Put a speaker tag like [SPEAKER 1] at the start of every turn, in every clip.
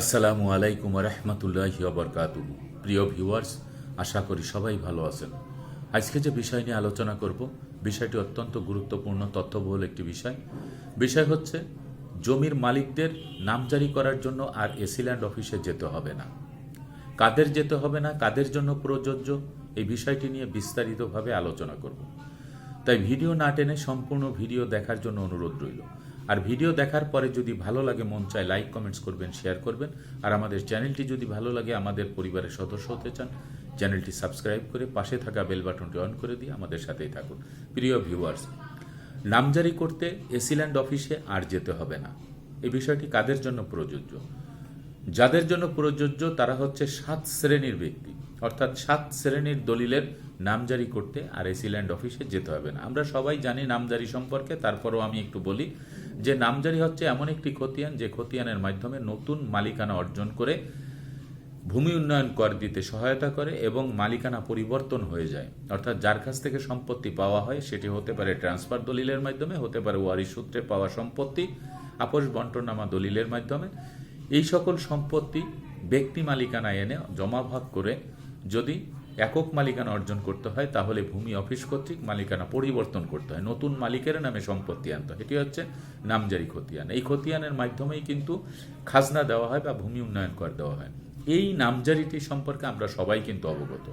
[SPEAKER 1] আসসালামু আলাইকুম রহমতুল্লাহ বরকাত প্রিয় ভিউয়ার্স, আশা করি সবাই ভালো আছেন। আজকে যে বিষয় নিয়ে আলোচনা করব, বিষয়টি অত্যন্ত গুরুত্বপূর্ণ তথ্যবহুল একটি বিষয়। বিষয় হচ্ছে, জমির মালিকদের নামজারি করার জন্য আর এসিল্যান্ড অফিসে যেতে হবে না। কাদের যেতে হবে না, কাদের জন্য প্রযোজ্য, এই বিষয়টি নিয়ে বিস্তারিতভাবে আলোচনা করব। তাই ভিডিও না টেনে সম্পূর্ণ ভিডিও দেখার জন্য অনুরোধ রইল। আর ভিডিও দেখার পরে যদি ভালো লাগে, মন চায় লাইক কমেন্টস করবেন শেয়ার করবেন। আর আমাদের চ্যানেলটি যদি ভালো লাগে, আমাদের পরিবারের সদস্য হতে চান, চ্যানেলটি সাবস্ক্রাইব করে পাশে থাকা বেল বাটনটি অন করে দিয়ে আমাদের সাথেই থাকুন। প্রিয় ভিউয়ার্স নামজারি করতে এসিল্যান্ড অফিসে আর যেতে হবে না। এই বিষয়টি কাদের জন্য প্রযোজ্য? যাদের জন্য প্রযোজ্য, তারা হচ্ছে সাত শ্রেণির ব্যক্তি। অর্থাৎ সাত শ্রেণির দলিলের নামজারি করতে আর এসিল্যান্ড অফিসে যেতে হবে না। আমরা সবাই জানি নামজারি সম্পর্কে, তারপরও আমি একটু বলি যে নামজারি হচ্ছে এমন একটি খতিয়ান যে খতিয়ানের মাধ্যমে নতুন মালিকানা অর্জন করে ভূমি উন্নয়ন কর দিতে সহায়তা করে এবং মালিকানা পরিবর্তন হয়ে যায়। অর্থাৎ যার কাছ থেকে সম্পত্তি পাওয়া হয়, সেটি হতে পারে ট্রান্সফার দলিলের মাধ্যমে, হতে পারে ওয়ারি সূত্রে পাওয়া সম্পত্তি, আপোষ বন্টনামা দলিলের মাধ্যমে। এই সকল সম্পত্তি ব্যক্তি মালিকানা এনে জমা ভাগ করে যদি একক মালিকানা অর্জন করতে হয়, তাহলে ভূমি অফিস কর্তৃক মালিকানা পরিবর্তন করতে হয়। নতুন মালিকের নামে সম্পত্তি আনতে হয়। এটি হচ্ছে নামজারি খতিয়ান। এই খতিয়ানের মাধ্যমেই কিন্তু খাজনা দেওয়া হয় বা ভূমি উন্নয়ন কর দেওয়া হয়। এই নামজারিটি সম্পর্কে আমরা সবাই কিন্তু অবগত।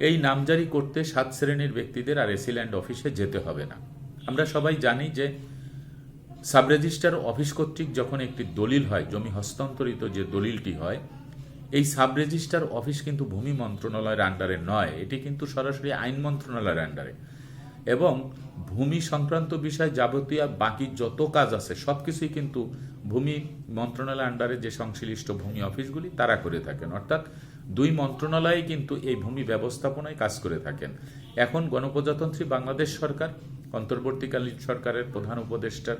[SPEAKER 1] এই নামজারি করতে সাত শ্রেণির ব্যক্তিদের আর এসিল্যান্ড অফিসে যেতে হবে না। আমরা সবাই জানি যে সাব রেজিস্ট্রার অফিস কর্তৃক যখন একটি দলিল হয়, জমি হস্তান্তরিত যে দলিলটি হয় এই সাব রেজিস্ট্রার অফিস কিন্তু ভূমি মন্ত্রণালয়ের আন্ডারে নয়, এটি কিন্তু সরাসরি আইন মন্ত্রণালয়ের আন্ডারে এবং ভূমি সংক্রান্ত বিষয় যাবতীয় বাকি যত কাজ আছে সব কিছুই কিন্তু ভূমি মন্ত্রণালয়ের আন্ডারে যে সংশ্লিষ্ট ভূমি অফিসগুলি, তারা করে থাকেন। অর্থাৎ দুই মন্ত্রণালয়ে কিন্তু এই ভূমি ব্যবস্থাপনায় কাজ করে থাকেন। এখন গণপ্রজাতন্ত্রী বাংলাদেশ সরকার, অন্তর্বর্তীকালীন সরকারের প্রধান উপদেষ্টার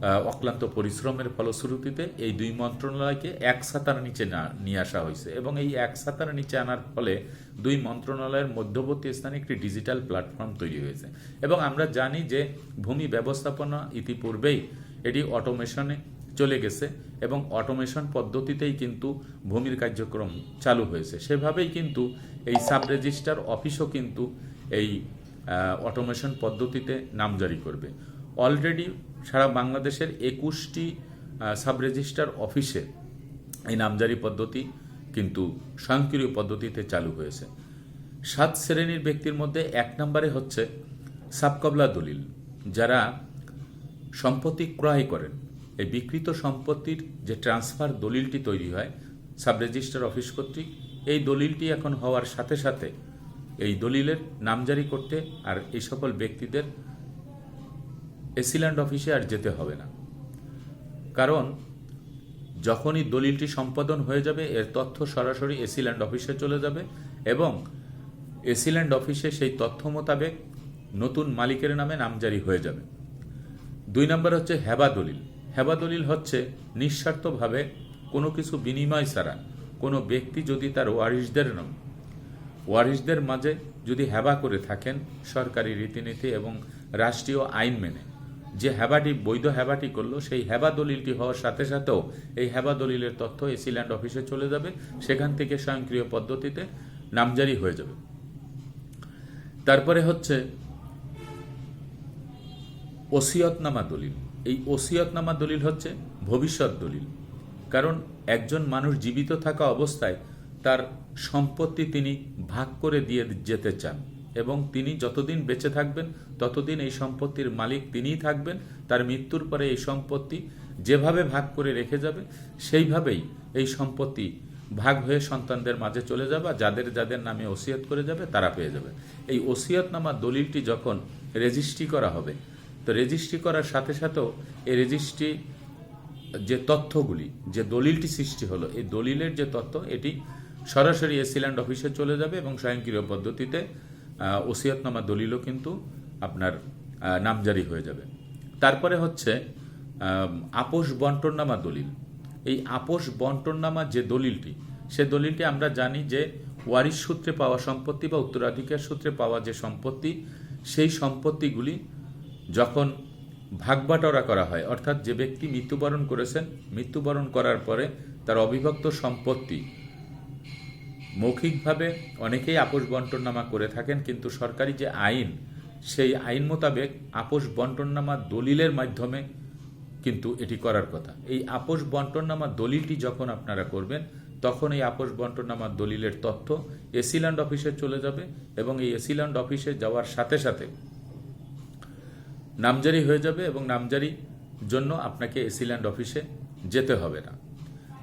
[SPEAKER 1] অক্লান্ত পরিশ্রমের ফলশ্রুতিতে এই দুই মন্ত্রণালয়কে এক ছাতার নিচে না নিয়ে আসা হয়েছে এবং এই এক ছাতার নিচে আনার ফলে দুই মন্ত্রণালয়ের মধ্যবর্তী স্থানে একটি ডিজিটাল প্ল্যাটফর্ম তৈরি হয়েছে। এবং আমরা জানি যে ভূমি ব্যবস্থাপনা ইতিপূর্বেই এটি অটোমেশনে চলে গেছে এবং অটোমেশন পদ্ধতিতেই কিন্তু ভূমির কার্যক্রম চালু হয়েছে। সেভাবেই কিন্তু এই সাব রেজিস্টার অফিসও কিন্তু এই অটোমেশন পদ্ধতিতে নামজারি করবে। অলরেডি সারা বাংলাদেশের একুশটি সাব রেজিস্টার অফিসে এই নামজারি পদ্ধতি কিন্তু স্বয়ংক্রিয় পদ্ধতিতে চালু হয়েছে। সাত শ্রেণির ব্যক্তির মধ্যে এক নম্বরে হচ্ছে সাবকবলা দলিল, যারা সম্পত্তি ক্রয় করেন। এই বিকৃত সম্পত্তির যে ট্রান্সফার দলিলটি তৈরি হয় সাব রেজিস্টার অফিস কর্তৃক, এই দলিলটি এখন হওয়ার সাথে সাথে এই দলিলের নামজারি করতে আর এই সকল ব্যক্তিদের এসিল্যান্ড অফিসে আর যেতে হবে না। কারণ, যখনই দলিলটি সম্পাদন হয়ে যাবে, এর তথ্য সরাসরি এসিল্যান্ড অফিসে চলে যাবে এবং এসিল্যান্ড অফিসে সেই তথ্য মোতাবেক নতুন মালিকের নামে নামজারি হয়ে যাবে। দুই নম্বর হচ্ছে হেবা দলিল। হেবা দলিল হচ্ছে নিঃস্বার্থভাবে কোনো কিছু বিনিময় ছাড়া কোনো ব্যক্তি যদি তার ওয়ারিশদের নাম ওয়ারিশদের মাঝে যদি হেবা করে থাকেন সরকারি রীতিনীতি এবং রাষ্ট্রীয় আইন মেনে। যে হেবাটি বৈধ হ্যাবাটি করল, সেই হেবা দলিলটি হওয়ার সাথে সাথেও এই হেবা দলিলের তথ্য এসিল্যান্ড অফিসে চলে যাবে। সেখান থেকে স্বয়ংক্রিয় পদ্ধতিতে নামজারি হয়ে যাবে। তারপরে হচ্ছে ওসিয়তনামা দলিল। এই ওসিয়তনামা দলিল হচ্ছে ভবিষ্যৎ দলিল। কারণ একজন মানুষ জীবিত থাকা অবস্থায় তার সম্পত্তি তিনি ভাগ করে দিয়ে যেতে চান। এবং তিনি যতদিন বেঁচে থাকবেন, ততদিন এই সম্পত্তির মালিক তিনিই থাকবেন। তার মৃত্যুর পরে এই সম্পত্তি যেভাবে ভাগ করে রেখে যাবে, সেইভাবেই এই সম্পত্তি ভাগ হয়ে সন্তানদের মাঝে চলে যাবে যাদের যাদের নামে ওসিয়ত করে যাবে, তারা পেয়ে যাবে। এই ওসিয়তনামা দলিলটি যখন রেজিস্ট্রি করা হবে, তো রেজিস্ট্রি করার সাথে সাথেও এই রেজিস্ট্রি যে তথ্যগুলি, যে দলিলটি সৃষ্টি হলো, এই দলিলের যে তথ্য, এটি সরাসরি এসিল্যান্ড অফিসে চলে যাবে এবং স্বয়ংক্রিয় পদ্ধতিতে ওসিয়তনামা দলিলও কিন্তু আপনার নামজারি হয়ে যাবে। তারপরে হচ্ছে আপোষ বন্টননামা দলিল। এই আপোষ বন্টননামা যে দলিলটি, সে দলিলটি আমরা জানি যে ওয়ারিশ সূত্রে পাওয়া সম্পত্তি বা উত্তরাধিকার সূত্রে পাওয়া যে সম্পত্তি, সেই সম্পত্তিগুলি যখন ভাগবাটোয়ারা করা হয়, অর্থাৎ যে ব্যক্তি মৃত্যুবরণ করেছেন, মৃত্যুবরণ করার পরে তার অবিভক্ত সম্পত্তি মৌখিকভাবে অনেকেই আপোষ বন্টননামা করে থাকেন, কিন্তু সরকারি যে আইন, সেই আইন মোতাবেক আপোষ বন্টননামা দলিলের মাধ্যমে কিন্তু এটি করার কথা। এই আপোষ বন্টননামা দলিলটি যখন আপনারা করবেন, তখন এই আপোষ বন্টননামা দলিলের তথ্য এসিল্যান্ড অফিসে চলে যাবে এবং এই এসিল্যান্ড অফিসে যাওয়ার সাথে সাথে নামজারি হয়ে যাবে এবং নামজারি জন্য আপনাকে এসিল্যান্ড অফিসে যেতে হবে না।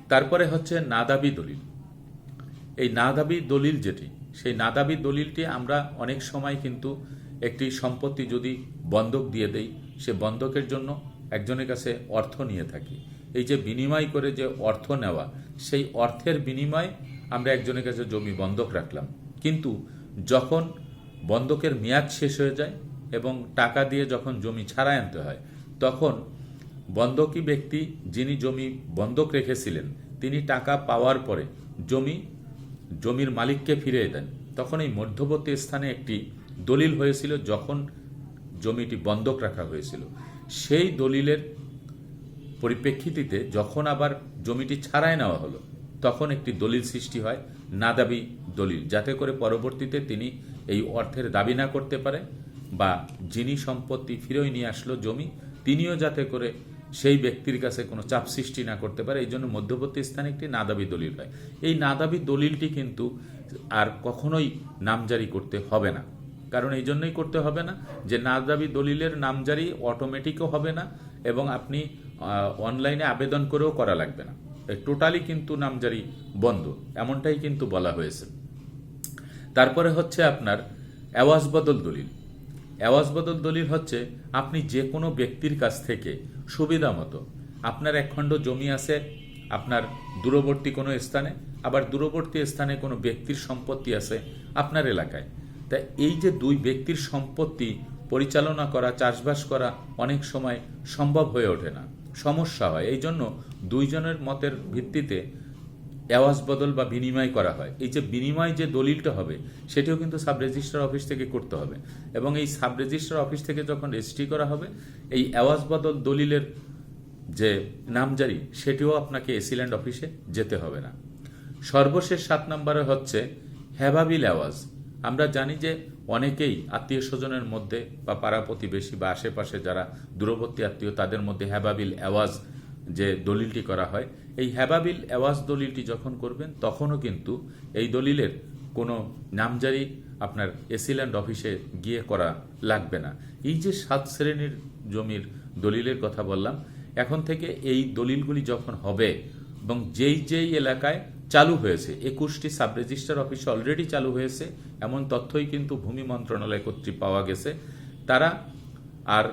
[SPEAKER 1] তারপরে হচ্ছে নাদাবি দলিল। এই নাদাবি দলিল যেটি, সেই নাদাবি দলিলটি আমরা অনেক সময় কিন্তু একটি সম্পত্তি যদি বন্ধক দিয়ে দেই, সে বন্ধকের জন্য একজনের কাছে অর্থ নিয়ে থাকি। এই যে বিনিময় করে যে অর্থ নেওয়া, সেই অর্থের বিনিময়ে আমরা একজনের কাছে জমি বন্ধক রাখলাম। কিন্তু যখন বন্ধকের মেয়াদ শেষ হয়ে যায় এবং টাকা দিয়ে যখন জমি ছাড়াই আনতে হয়, তখন বন্ধকি ব্যক্তি যিনি জমি বন্ধক রেখেছিলেন, তিনি টাকা পাওয়ার পরে জমি জমির মালিককে ফিরিয়ে দেন। তখন এই মধ্যবর্তী স্থানে একটি দলিল হয়েছিল যখন জমিটি বন্ধক রাখা হয়েছিল। সেই দলিলের পরিপ্রেক্ষিতে যখন আবার জমিটি ছাড়াই নেওয়া হলো, তখন একটি দলিল সৃষ্টি হয় না দাবি দলিল, যাতে করে পরবর্তীতে তিনি এই অর্থের দাবি না করতে পারে বা যিনি সম্পত্তি ফিরিয়ে নিয়ে আসলো জমি, তিনিও যাতে করে সেই ব্যক্তির কাছে কোনো চাপ সৃষ্টি না করতে পারে, এই জন্য মধ্যবর্তী স্থানে একটি নাদাবি দলিল হয়। এই নাদাবি দলিলটি কিন্তু আর কখনোই নামজারি করতে হবে না। কারণ এই জন্যই করতে হবে না যে নাদাবি দলিলের নামজারি অটোমেটিকও হবে না এবং আপনি অনলাইনে আবেদন করেও করা লাগবে না। টোটালি কিন্তু নামজারি বন্ধ, এমনটাই কিন্তু বলা হয়েছে। তারপরে হচ্ছে আপনার অ্যাওয়াজ বদল দলিল। অ্যাওয়াজ বদল দলিল হচ্ছে, আপনি যে কোনো ব্যক্তির কাছ থেকে সুবিধা মতো, আপনার একখণ্ড জমি আছে, আপনার দূরবর্তী কোনো স্থানে, আবার দূরবর্তী স্থানে কোনো ব্যক্তির সম্পত্তি আছে আপনার এলাকায়। তা এই যে দুই ব্যক্তির সম্পত্তি পরিচালনা করা, চাষবাস করা অনেক সময় সম্ভব হয়ে ওঠে না। সমস্যা হয়। এই জন্য দুইজনের মতের ভিত্তিতে অ্যাওয়াজ বদল বা বিনিময় করা হয়। এই যে বিনিময় যে দলিলটা হবে, সেটিও কিন্তু সাব রেজিস্ট্রার অফিস থেকে করতে হবে। এবং এই সাব রেজিস্ট্রার অফিস থেকে যখন রেজিস্ট্রি করা হবে, এই অ্যাওয়াজ বদল দলিলের যে নামজারি, সেটিও আপনাকে এসিল্যান্ড অফিসে যেতে হবে না। সর্বশেষ সাত নম্বরে হচ্ছে হ্যাভাবিল অ্যাওয়াজ। আমরা জানি যে অনেকেই আত্মীয় স্বজনের মধ্যে বা পাড়া প্রতিবেশী বা আশেপাশে যারা দূরবর্তী আত্মীয়, তাদের মধ্যে হ্যাভাবিল অ্যাওয়াজ যে দলিলটি করা হয়, এই হ্যাবাবিল অ্যাওয়াজ দলিলটি যখন করবেন, তখনও কিন্তু এই দলিলের কোনো নামজারি আপনার এসিল্যান্ড অফিসে গিয়ে করা লাগবে না। এই যে সাত শ্রেণির জমির দলিলের কথা বললাম, এখন থেকে এই দলিলগুলি যখন হবে এবং যেই যেই এলাকায় চালু হয়েছে, একুশটি সাব রেজিস্টার অফিস অলরেডি চালু হয়েছে, এমন তথ্যই কিন্তু ভূমি মন্ত্রণালয় কর্তৃক পাওয়া গেছে, তারা আর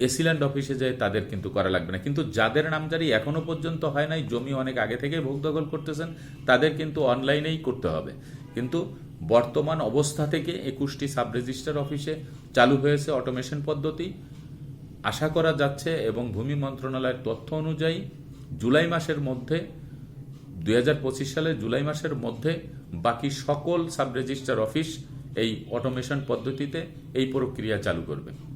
[SPEAKER 1] এসিল্যান্ড অফিসে যায় তাদের কিন্তু করা লাগবে না। কিন্তু যাদের নামজারি এখনও পর্যন্ত হয় নাই, জমি অনেক আগে থেকে ভোগ দখল করতেছেন, তাদের কিন্তু অনলাইনেই করতে হবে। কিন্তু বর্তমান অবস্থা থেকে একুশটি সাব রেজিস্টার অফিসে চালু হয়েছে অটোমেশন পদ্ধতি। আশা করা যাচ্ছে এবং ভূমি মন্ত্রণালয়ের তথ্য অনুযায়ী জুলাই মাসের মধ্যে, দুই হাজার পঁচিশ সালে জুলাই মাসের মধ্যে বাকি সকল সাব রেজিস্টার অফিস এই অটোমেশন পদ্ধতিতে এই প্রক্রিয়া চালু করবে।